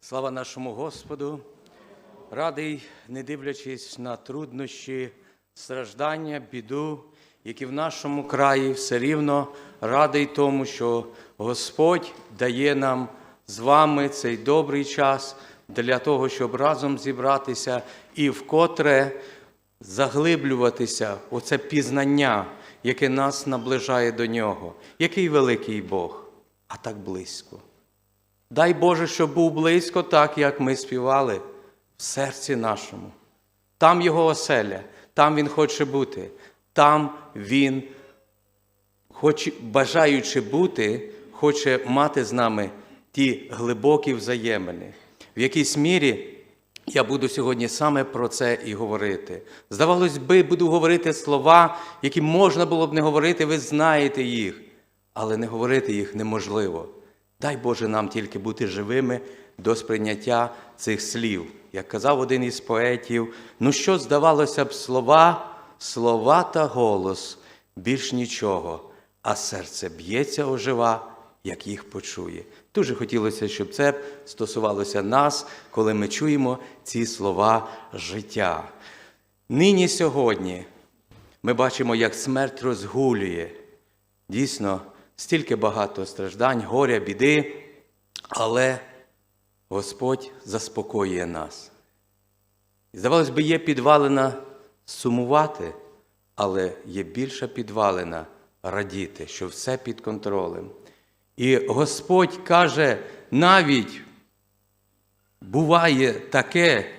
Слава нашому Господу! Радий, не дивлячись на труднощі, страждання, біду, які в нашому краї все рівно радий тому, що Господь дає нам з вами цей добрий час для того, щоб разом зібратися і вкотре заглиблюватися у це пізнання, яке нас наближає до нього. Який великий Бог, а так близько. Дай Боже, щоб був близько, так як ми співали в серці нашому. Там Його оселя, там Він хоче бути, там Він, хоч, бажаючи бути, хоче мати з нами ті глибокі взаємини. В якійсь мірі я буду сьогодні саме про це і говорити. Здавалось би, буду говорити слова, які можна було б не говорити, ви знаєте їх, але не говорити їх неможливо. Дай Боже нам тільки бути живими до сприйняття цих слів. Як казав один із поетів, ну що здавалося б, слова, слова та голос, більш нічого, а серце б'ється ожива, як їх почує. Дуже хотілося, щоб це стосувалося нас, коли ми чуємо ці слова життя. Нині сьогодні ми бачимо, як смерть розгулює. Дійсно, стільки багато страждань, горя, біди, але Господь заспокоює нас. Здавалось би, є підвалина сумувати, але є більша підвалина радіти, що все під контролем. І Господь каже, навіть буває таке,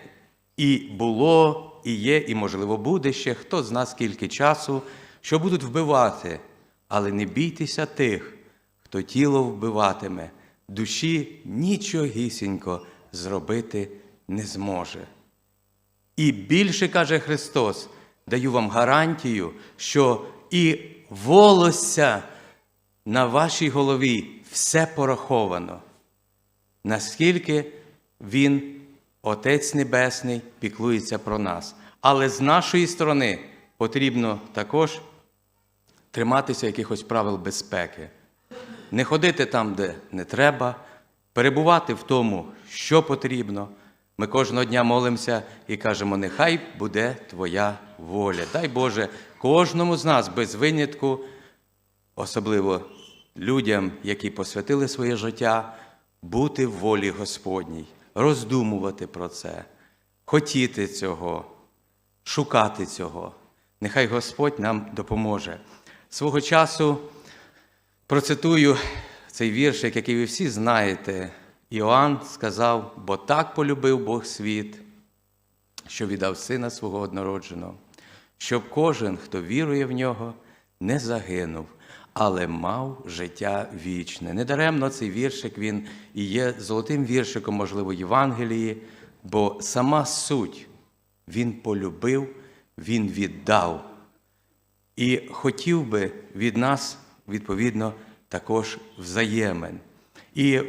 і було, і є, і, можливо, буде ще, хто з нас скільки часу, що будуть вбивати, але не бійтеся тих, хто тіло вбиватиме, душі нічогісінько зробити не зможе. І більше каже Христос, даю вам гарантію, що і волосся на вашій голові все пораховано. Наскільки Він, Отець Небесний, піклується про нас. Але з нашої сторони потрібно також триматися якихось правил безпеки, не ходити там, де не треба, перебувати в тому, що потрібно. Ми кожного дня молимося і кажемо, нехай буде Твоя воля. Дай Боже, кожному з нас без винятку, особливо людям, які посвятили своє життя, бути в волі Господній, роздумувати про це, хотіти цього, шукати цього. Нехай Господь нам допоможе. Свого часу процитую цей віршик, який ви всі знаєте. Іоанн сказав, бо так полюбив Бог світ, що віддав сина свого однородженого, щоб кожен, хто вірує в нього, не загинув, але мав життя вічне. Недаремно цей віршик він і є золотим віршиком, можливо, Євангелії, бо сама суть він полюбив, він віддав. І хотів би від нас, відповідно, також взаємин. І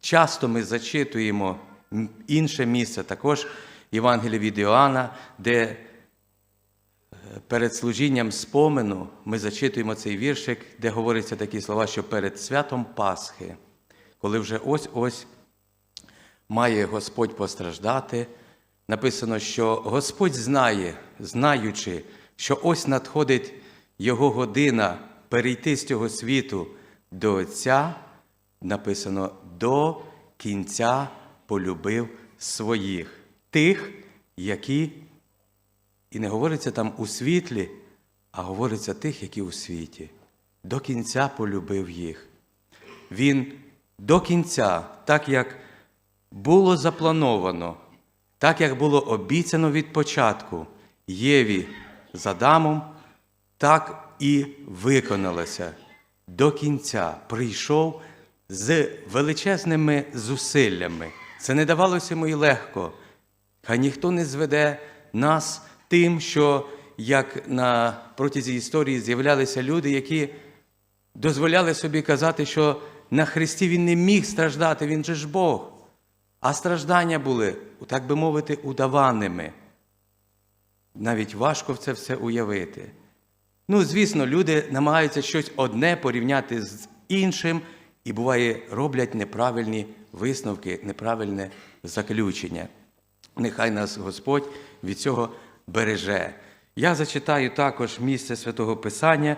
часто ми зачитуємо інше місце, також Євангелія від Іоанна, де е, перед служінням спомену ми зачитуємо цей віршик, де говориться такі слова, що перед святом Пасхи, коли вже ось-ось має Господь постраждати, написано, що Господь знає, знаючи, що ось надходить Його година перейти з цього світу до Отця, написано, до кінця полюбив своїх, тих, які, і не говориться там у світлі, а говориться тих, які у світі. До кінця полюбив їх. Він до кінця, так як було заплановано, так як було обіцяно від початку Єві з Адамом, так і виконалося. До кінця прийшов з величезними зусиллями. Це не давалося йому легко. Хай ніхто не зведе нас тим, що як на протязі історії з'являлися люди, які дозволяли собі казати, що на Христі Він не міг страждати, Він же ж Бог. А страждання були, так би мовити, удаваними. Навіть важко в це все уявити. Ну, звісно, люди намагаються щось одне порівняти з іншим, і буває, роблять неправильні висновки, неправильне заключення. Нехай нас Господь від цього береже. Я зачитаю також місце святого Писання,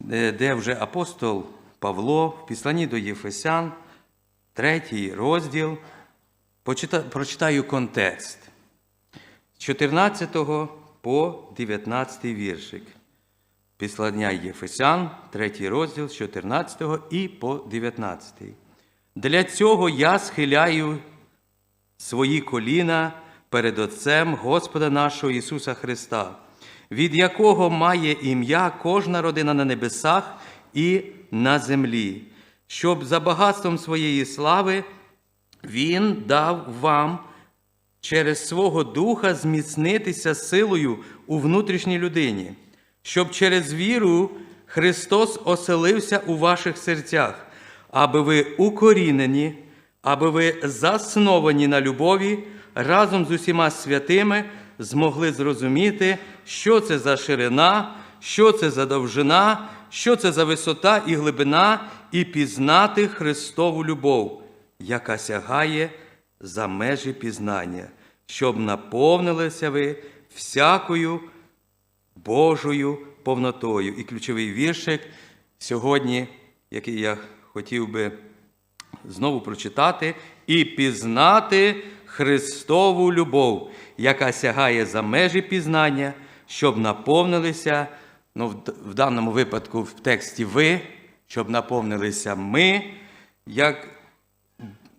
де де вже апостол Павло в післанні до Єфесян, третій розділ, прочитаю контекст. З 14 по 19 віршик. Післання Єфесян, третій розділ з 14 і по 19. Для цього я схиляю свої коліна перед Отцем Господа нашого Ісуса Христа, від якого має ім'я кожна родина на небесах і на землі, щоб за багатством своєї слави Він дав вам через свого Духа зміцнитися силою у внутрішній людині, щоб через віру Христос оселився у ваших серцях, аби ви укорінені, аби ви засновані на любові разом з усіма святими змогли зрозуміти, що це за ширина, що це за довжина, що це за висота і глибина, і пізнати Христову любов, яка сягає за межі пізнання, щоб наповнилися ви всякою Божою повнотою. І ключовий віршик сьогодні, який я хотів би знову прочитати, і пізнати Христову любов, яка сягає за межі пізнання, щоб наповнилися, ну, в даному випадку в тексті ви, щоб наповнилися ми, як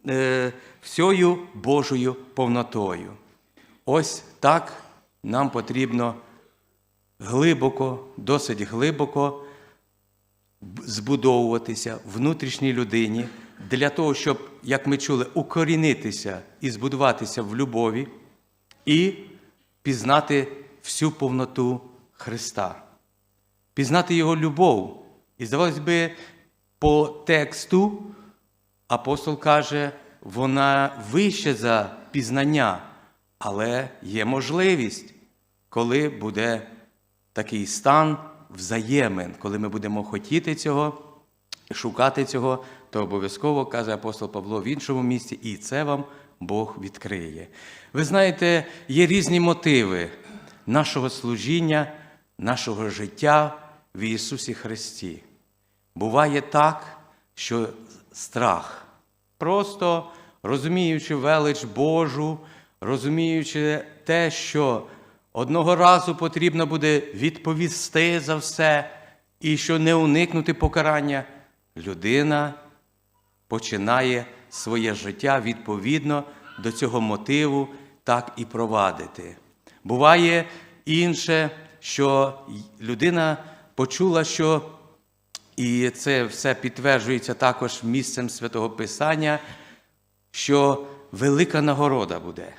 е, всьою Божою повнотою. Ось так нам потрібно глибоко, досить глибоко збудовуватися внутрішній людині для того, щоб, як ми чули, укорінитися і збудуватися в любові і пізнати всю повноту Христа, пізнати Його любов. І здавалось би, по тексту апостол каже, вона вище за пізнання, але є можливість, коли буде такий стан взаємин, коли ми будемо хотіти цього, шукати цього, то обов'язково каже апостол Павло в іншому місці, і це вам Бог відкриє. Ви знаєте, є різні мотиви нашого служіння, нашого життя в Ісусі Христі. Буває так, що страх, просто розуміючи велич Божу, розуміючи те, що одного разу потрібно буде відповісти за все, і що не уникнути покарання, людина починає своє життя відповідно до цього мотиву так і провадити. Буває інше, що людина почула, що і це все підтверджується також місцем святого Писання, що велика нагорода буде.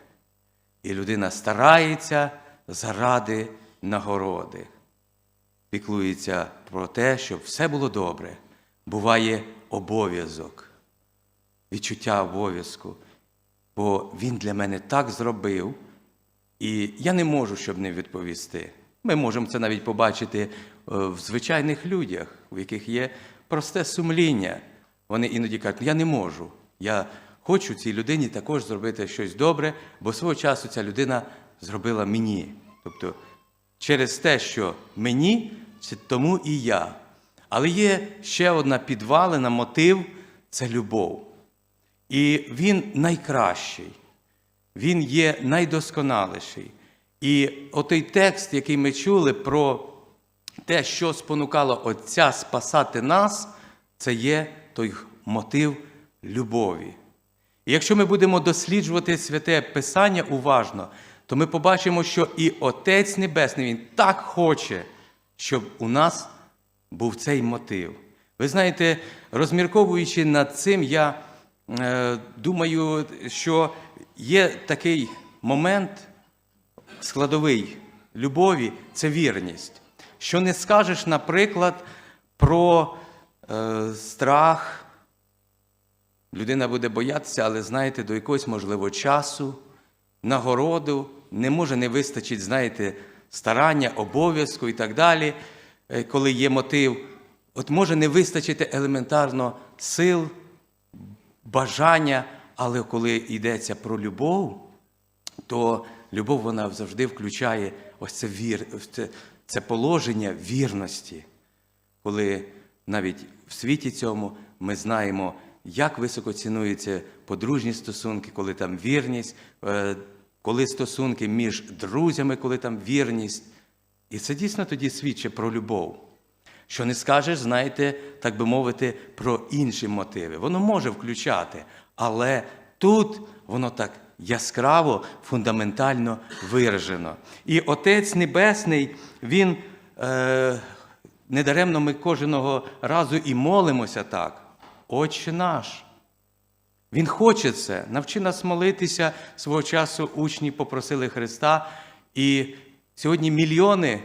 І людина старається заради нагороди. Піклується про те, щоб все було добре. Буває обов'язок, відчуття обов'язку. Бо він для мене так зробив, і я не можу, щоб не відповісти. Ми можемо це навіть побачити е, в звичайних людях, у яких є просте сумління. Вони іноді кажуть, я не можу. Я хочу цій людині також зробити щось добре, бо свого часу ця людина зробила мені. Тобто, через те, що мені, це тому і я. Але є ще одна підвалина, мотив це любов. І він найкращий, він є найдосконаліший. І отей текст, який ми чули про те, що спонукало Отця спасати нас, це є той мотив любові. І якщо ми будемо досліджувати святе Писання уважно, то ми побачимо, що і Отець Небесний Він так хоче, щоб у нас був цей мотив. Ви знаєте, розмірковуючи над цим, я е, думаю, що є такий момент складовий любові це вірність. Що не скажеш, наприклад, про е, страх, людина буде боятися, але знаєте, до якогось можливо часу, нагороду, не може не вистачить, знаєте, старання, обов'язку і так далі, е, коли є мотив. От може не вистачити елементарно сил, бажання, Але коли йдеться про любов, то любов вона завжди включає ось це, вір, це, це положення вірності. Коли навіть в світі цьому ми знаємо, як високо цінуються подружні стосунки, коли там вірність, е, коли стосунки між друзями, коли там вірність. І це дійсно тоді свідчить про любов. Що не скажеш, знаєте, так би мовити, про інші мотиви. Воно може включати, але тут воно так яскраво, фундаментально виражено. І Отець Небесний, Він е, недаремно ми кожного разу і молимося так. Отче наш. Він хоче це. Навчи нас молитися. Свого часу учні попросили Христа. І сьогодні мільйони,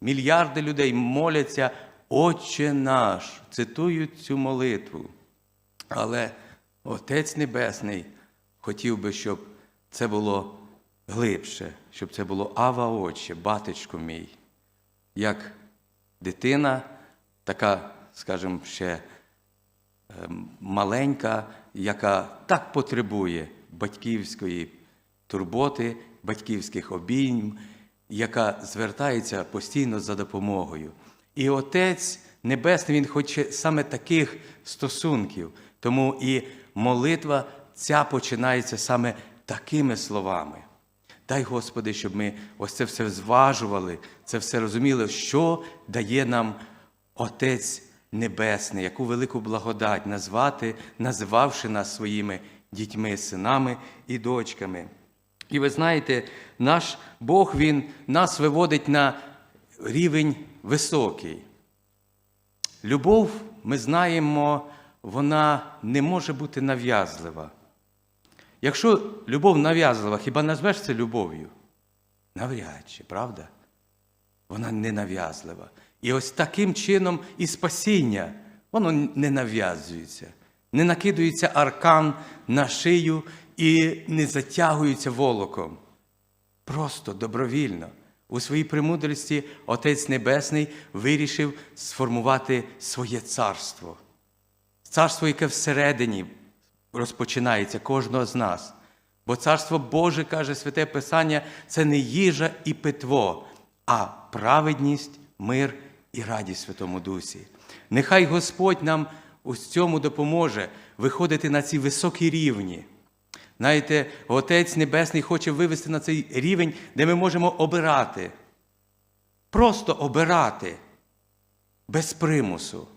мільярди людей моляться, Отче наш, цитують цю молитву. Але Отець Небесний хотів би, щоб це було глибше, щоб це було Ава Отче, батечко мій. Як дитина, така, скажімо, ще маленька, яка так потребує батьківської турботи, батьківських обійм, яка звертається постійно за допомогою. І Отець Небесний, Він хоче саме таких стосунків. Тому і молитва ця починається саме такими словами. Дай, Господи, щоб ми ось це все зважували, це все розуміли, що дає нам Отець Небесний, яку велику благодать назвати, називавши нас своїми дітьми, синами і дочками. І ви знаєте, наш Бог Він нас виводить на рівень високий. Любов, ми знаємо, вона не може бути нав'язлива. Якщо любов нав'язлива, хіба назвеш це любов'ю? Навряд чи, правда? Вона не нав'язлива. І ось таким чином і спасіння, воно не нав'язується, не накидується аркан на шию і не затягується волоком. Просто добровільно. У своїй премудрості Отець Небесний вирішив сформувати своє царство. Царство, яке всередині розпочинається кожного з нас. Бо Царство Боже, каже Святе Писання, це не їжа і питво, а праведність, мир і радість Святому Дусі. Нехай Господь нам у цьому допоможе виходити на ці високі рівні. Знаєте, Отець Небесний хоче вивести на цей рівень, де ми можемо обирати. Просто обирати без примусу.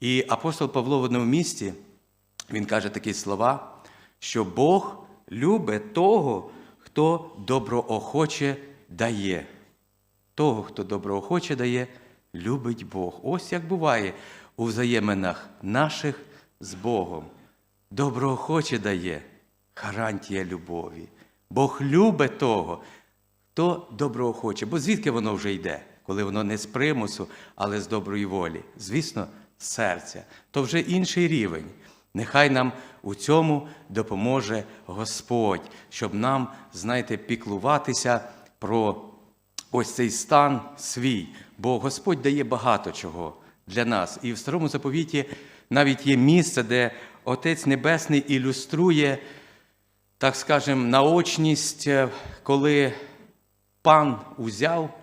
І апостол Павло в одному місці, він каже такі слова, що Бог любить того, хто доброохоче дає. Того, хто доброохоче дає, любить Бог. Ось як буває у взаєминах наших з Богом. Доброохоче дає гарантія любові. Бог любить того, хто доброохоче. Бо звідки воно вже йде, коли воно не з примусу, але з доброї волі? Звісно, з серця. То вже інший рівень. Нехай нам у цьому допоможе Господь, щоб нам, знаєте, піклуватися про ось цей стан свій. Бо Господь дає багато чого для нас. І в старому заповіті навіть є місце, де Отець Небесний ілюструє, так скажемо, наочність, е, коли пан узяв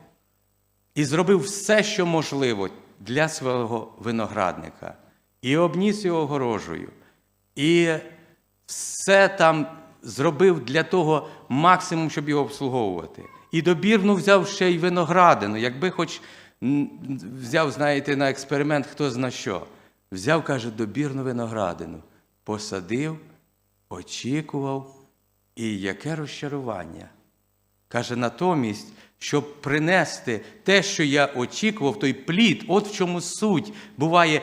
і зробив все, що можливо для свого виноградника, і обніс його огорожею, і все там зробив для того максимум, щоб його обслуговувати. І добірну взяв ще й виноградину, якби хоч взяв, знаєте, на експеримент хто зна що. Взяв, каже, добірну виноградину, посадив, очікував, і яке розчарування. Каже, натомість, щоб принести те, що я очікував, той плід, от в чому суть буває,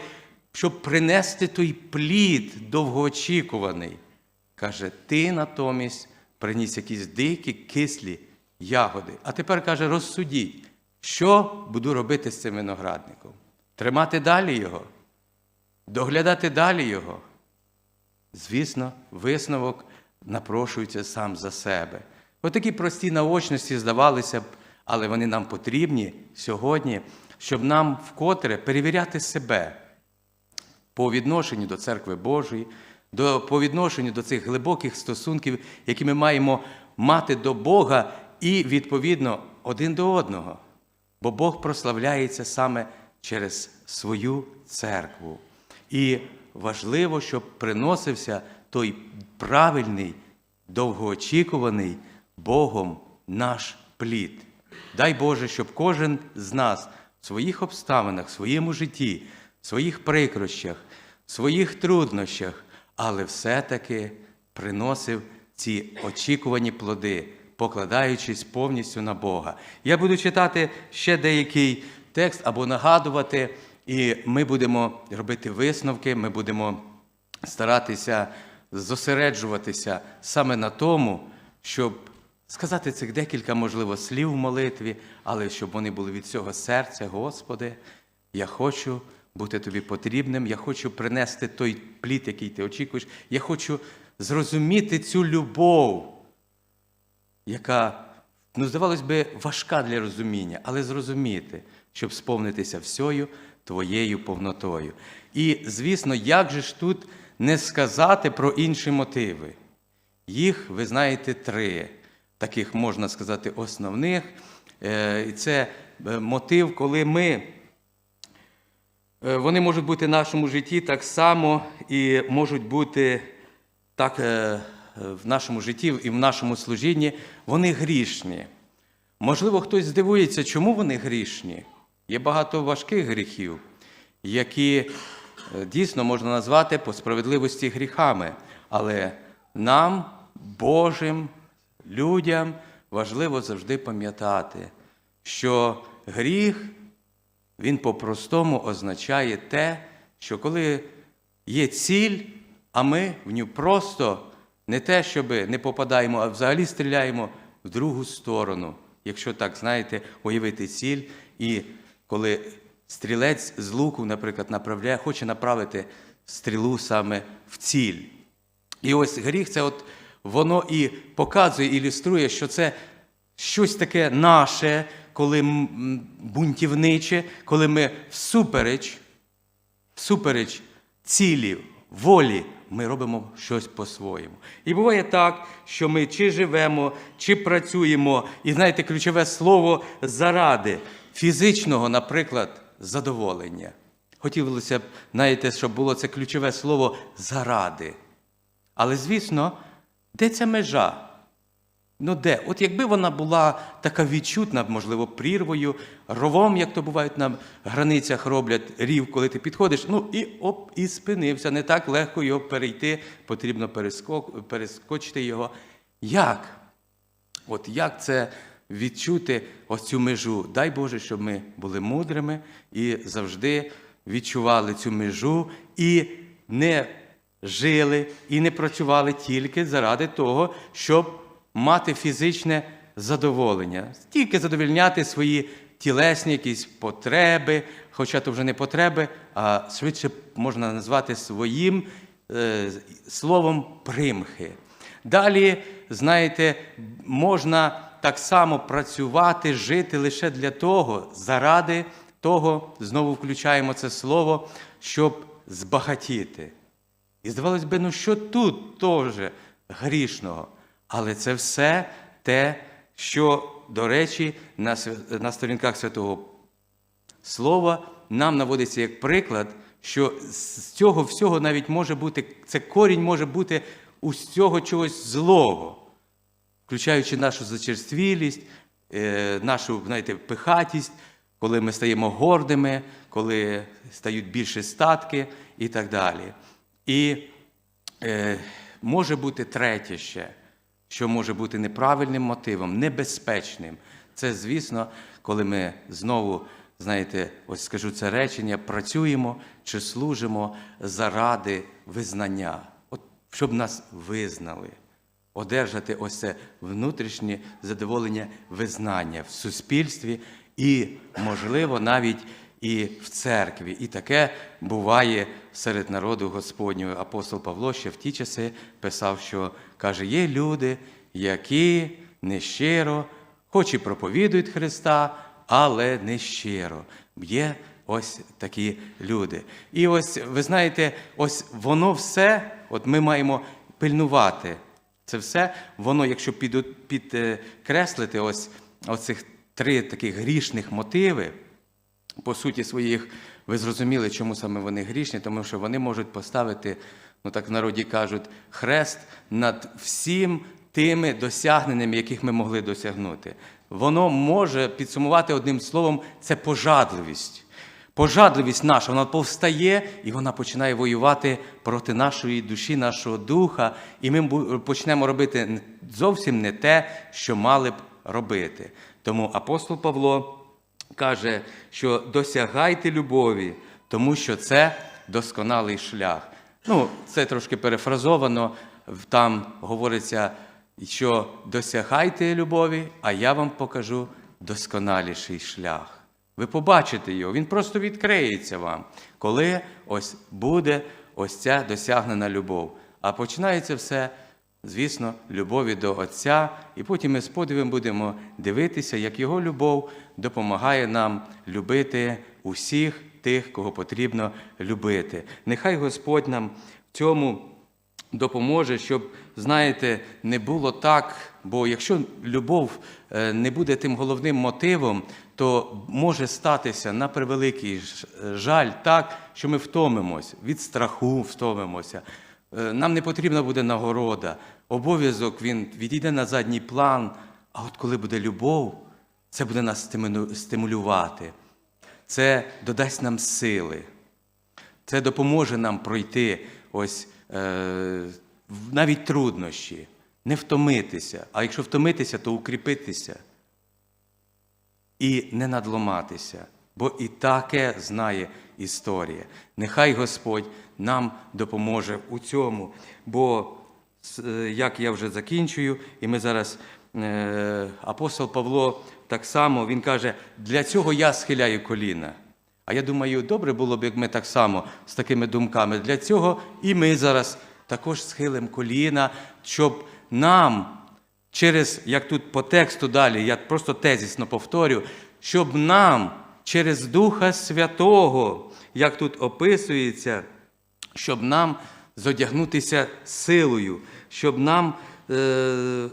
щоб принести той плід довгоочікуваний. Каже, ти натомість приніс якісь дикі, кислі ягоди. А тепер каже, розсудіть, що буду робити з цим виноградником? Тримати далі його, доглядати далі його. Звісно, висновок напрошується сам за себе. Отакі прості наочності здавалися б, але вони нам потрібні сьогодні, щоб нам вкотре перевіряти себе по відношенню до церкви Божої, до, по відношенню до цих глибоких стосунків, які ми маємо мати до Бога і, відповідно, один до одного. Бо Бог прославляється саме через свою церкву. І важливо, щоб приносився той правильний, довгоочікуваний Богом наш плід. Дай Боже, щоб кожен з нас в своїх обставинах, в своєму житті, в своїх прикрощах, в своїх труднощах, але все-таки приносив ці очікувані плоди, покладаючись повністю на Бога. Я буду читати ще деякий текст або нагадувати, і ми будемо робити висновки, ми будемо старатися зосереджуватися саме на тому, щоб сказати цих декілька, можливо, слів в молитві, але щоб вони були від всього серця, Господи, я хочу бути тобі потрібним, я хочу принести той плід, який ти очікуєш, я хочу зрозуміти цю любов, яка, ну, здавалось би, важка для розуміння, але зрозуміти, щоб сповнитися всьою твоєю повнотою. І, звісно, як же ж тут не сказати про інші мотиви? Їх, ви знаєте, три. Таких можна сказати основних. Е, І це е, мотив, коли ми. Е, Вони можуть бути в нашому житті так само і можуть бути так в нашому житті і в нашому служінні. Вони грішні. Можливо, хтось здивується, чому вони грішні. Є багато важких гріхів, які е, дійсно можна назвати по справедливості гріхами. Але нам, Божим людям, важливо завжди пам'ятати, що гріх він по-простому означає те, що коли є ціль, а ми в ню просто не те, щоб не попадаємо, а взагалі стріляємо в другу сторону. Якщо так, знаєте, уявити ціль, і коли стрілець з луку, наприклад, направляє, хоче направити стрілу саме в ціль. І ось гріх це от воно і показує, ілюструє, що це щось таке наше, коли бунтівниче, коли ми всупереч, всупереч цілі, волі, ми робимо щось по-своєму. І буває так, що ми чи живемо, чи працюємо, і знаєте, ключове слово заради фізичного, наприклад, задоволення. Хотілося б, знаєте, щоб було це ключове слово заради. Але, звісно, де ця межа? Ну де? От якби вона була така відчутна, можливо, прірвою, ровом, як то бувають на границях роблять рів, коли ти підходиш, ну і оп, і спинився. Не так легко його перейти, потрібно перескок, перескочити його. Як? От як це відчути ось цю межу? Дай Боже, щоб ми були мудрими і завжди відчували цю межу і не жили і не працювали тільки заради того, щоб мати фізичне задоволення, тільки задовольняти свої тілесні якісь потреби, хоча то вже не потреби, а швидше можна назвати своїм е, словом примхи. Далі, знаєте, можна так само працювати, жити лише для того, заради того, знову включаємо це слово, щоб збагатіти. І здавалось би, ну що тут теж грішного? Але це все те, що, до речі, на, на сторінках святого Слова нам наводиться як приклад, що з цього всього навіть може бути, це корінь може бути у цього чогось злого, включаючи нашу зачерствілість, е, нашу знаєте, пихатість, коли ми стаємо гордими, коли стають більше статки і так далі. І е, може бути третє ще, що може бути неправильним мотивом, небезпечним. Це, звісно, коли ми знову, знаєте, ось скажу це речення, працюємо чи служимо заради визнання, от щоб нас визнали, одержати ось це внутрішнє задоволення визнання в суспільстві і, можливо, навіть і в церкві. І таке буває серед народу Господнього. Апостол Павло ще в ті часи писав, що каже: є люди, які нещиро, хоч і проповідують Христа, але нещиро. Є ось такі люди. І ось ви знаєте, ось воно все, от ми маємо пильнувати. Це все, воно, якщо підкреслити ось оцих три таких грішних мотиви, по суті своїх, ви зрозуміли, чому саме вони грішні, тому що вони можуть поставити, ну так в народі кажуть, хрест над всім тими досягненнями, яких ми могли досягнути. Воно може підсумувати одним словом, це пожадливість. Пожадливість наша, вона повстає і вона починає воювати проти нашої душі, нашого духа, і ми почнемо робити зовсім не те, що мали б робити. Тому апостол Павло каже, що досягайте любові, тому що це досконалий шлях. Ну, це трошки перефразовано. Там говориться, що досягайте любові, а я вам покажу досконаліший шлях. Ви побачите його, він просто відкриється вам, коли ось буде ось ця досягнена любов. А починається все, звісно, любові до Отця, і потім ми з подивом будемо дивитися, як Його любов допомагає нам любити усіх тих, кого потрібно любити. Нехай Господь нам в цьому допоможе, щоб, знаєте, не було так, бо якщо любов е, не буде тим головним мотивом, то може статися на превеликий жаль так, що ми втомимось, від страху втомимося. Е, Нам не потрібна буде нагорода, обов'язок він відійде на задній план. А от коли буде любов, це буде нас стимулювати, це додасть нам сили. Це допоможе нам пройти ось е, навіть труднощі, не втомитися. А якщо втомитися, то укріпитися і не надломатися. Бо і таке знає історія. Нехай Господь нам допоможе у цьому. Бо, е, як я вже закінчую, і ми зараз е, апостол Павло так само він каже: для цього я схиляю коліна. А я думаю, добре було б, як ми так само з такими думками. Для цього і ми зараз також схилимо коліна, щоб нам через, як тут по тексту далі, я просто тезісно повторю, щоб нам через Духа Святого, як тут описується, щоб нам зодягнутися силою, щоб нам, е,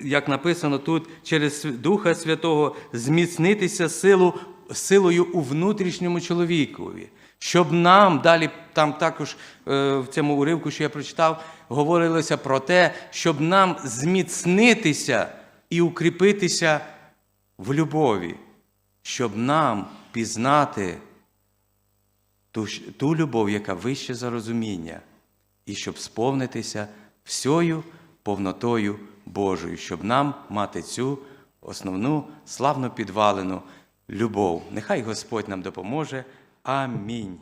як написано тут, через Духа Святого зміцнитися силу, силою у внутрішньому чоловікові. Щоб нам далі, там також е, в цьому уривку, що я прочитав, говорилося про те, щоб нам зміцнитися і укріпитися в любові, щоб нам пізнати ту, ту любов, яка вище за розуміння, і щоб сповнитися всьою повнотою Божою, щоб нам мати цю основну славно підвалену любов. Нехай Господь нам допоможе. Амінь.